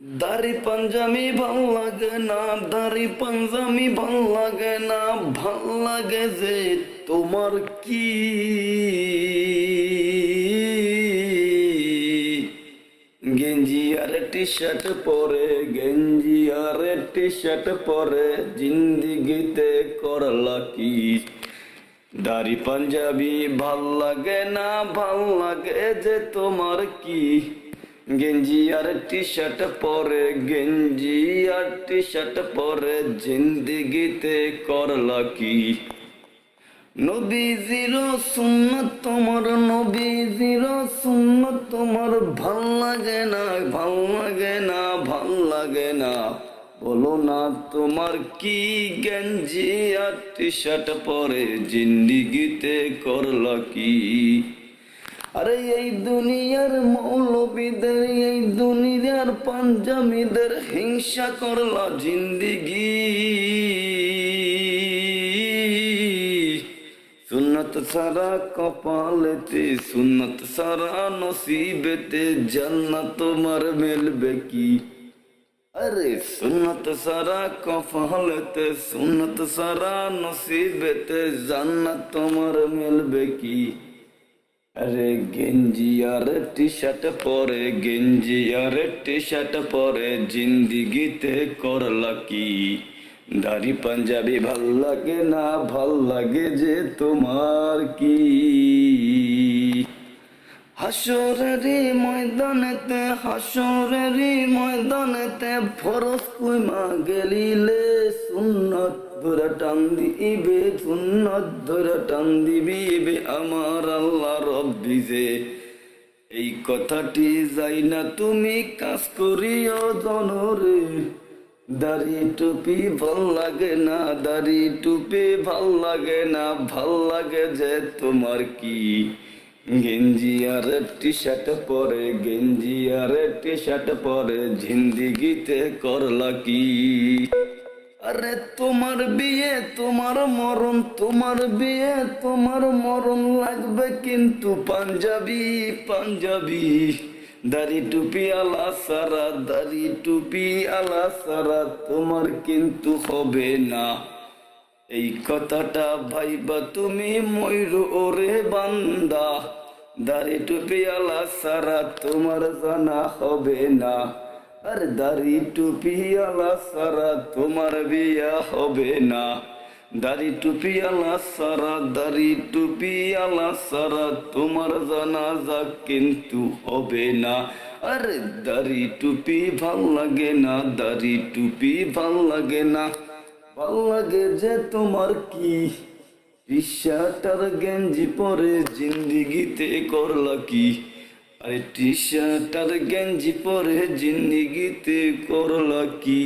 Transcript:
দাড়ি পাঞ্জামি ভালো লাগে না, দাড়ি পাঞ্জামি ভালো লাগে না, ভালো লাগে যে তোমার কি? গেঞ্জি আর টি শার্ট পরে, গেঞ্জি আর টি শার্ট পরে, জিন্দিগিতে করলা কি? দাড়ি পাঞ্জাবি ভালো লাগে না, ভালো লাগে যে তোমার কি? গেঞ্জি আর টি শার্ট পরে, গেঞ্জি আর টি শার্ট পরে, জিন্দিগিতে করলা কি? নবীজির সুন্নত তোমার, নবীজির সুন্নত তোমার, ভালো লাগে না, ভালো লাগে না, ভালো লাগে না। বলো না তোমার কি গেঞ্জি আর টি শার্ট পরে, জিন্দিগিতে করলা কি? আরে এই দুনিয়ার মৌলবীদের, এই দুনিয়ার পাঞ্জামিদের হিংসা করলা জিন্দিগি। সুন্নত সারা কপালেতে, সুন্নত সারা নসিবেতে জান্নাত তোমার মিলবে কি? আরে সুন্নত সারা কপালেতে, সুন্নত সারা নসিবেতে জান্নাত তোমার মিলবে কি? আরে গেঞ্জি আর টি শার্ট পরে গেঞ্জি আর টি শার্ট পরে জিন্দিগিতে করলা কি? দাড়ি পাঞ্জাবি ভালো লাগে না, ভালো লাগে যে তোমার কি? হাসরেরি ময়দানেতে হাসরেরি ময়দানেতে ফরস কুইমা গেলিলে সুন্নত। ধরে টান দিবে, সুন্নত ধরে টান দিবি আমার আল্লাহ রব্বি যে। এই কথাটি যাই না তুমি কাজ করিও জনরে। দাড়ি টুপি ভালো লাগে না, দাড়ি টুপি ভালো লাগে না, ভালো লাগে যে তোমার কি। গেঞ্জি আর টি শার্ট পরে, গেঞ্জি আর টি শার্ট পরে, জিন্দিগিতে করলা কি? আরে তোমার বিয়ে, তোমার মরণ, তোমার বিয়ে, তোমার মরণ লাগবে কিন্তু পাঞ্জাবি পাঞ্জাবি। দাড়ি টুপি আলা সারা, দাড়ি টুপি আলা সারা, তোমার কিন্তু হবে না। এই কথাটা ভাইবা তুমি ময়ূর ওরে বান্দা। দাড়ি টুপি আলা সারা, তোমার জানা হবে না। আর দাড়ি টুপি আলা সারা তোমার বিয়া হবে না। দাড়ি টুপি আলা সারা, দাড়ি টুপি আলা সারা তোমার জানাজা কিন্তু হবে না। আরে দাড়ি টুপি ভালো লাগে না, দাড়ি টুপি ভালো লাগে না। ভালো লাগে যে তোমার কি? টি গেঞ্জি পরে জিন্দিগিতে করলা কি? আরে টি শার্ট আর গেঞ্জি পরে জিন্দিগিতে করলা কি?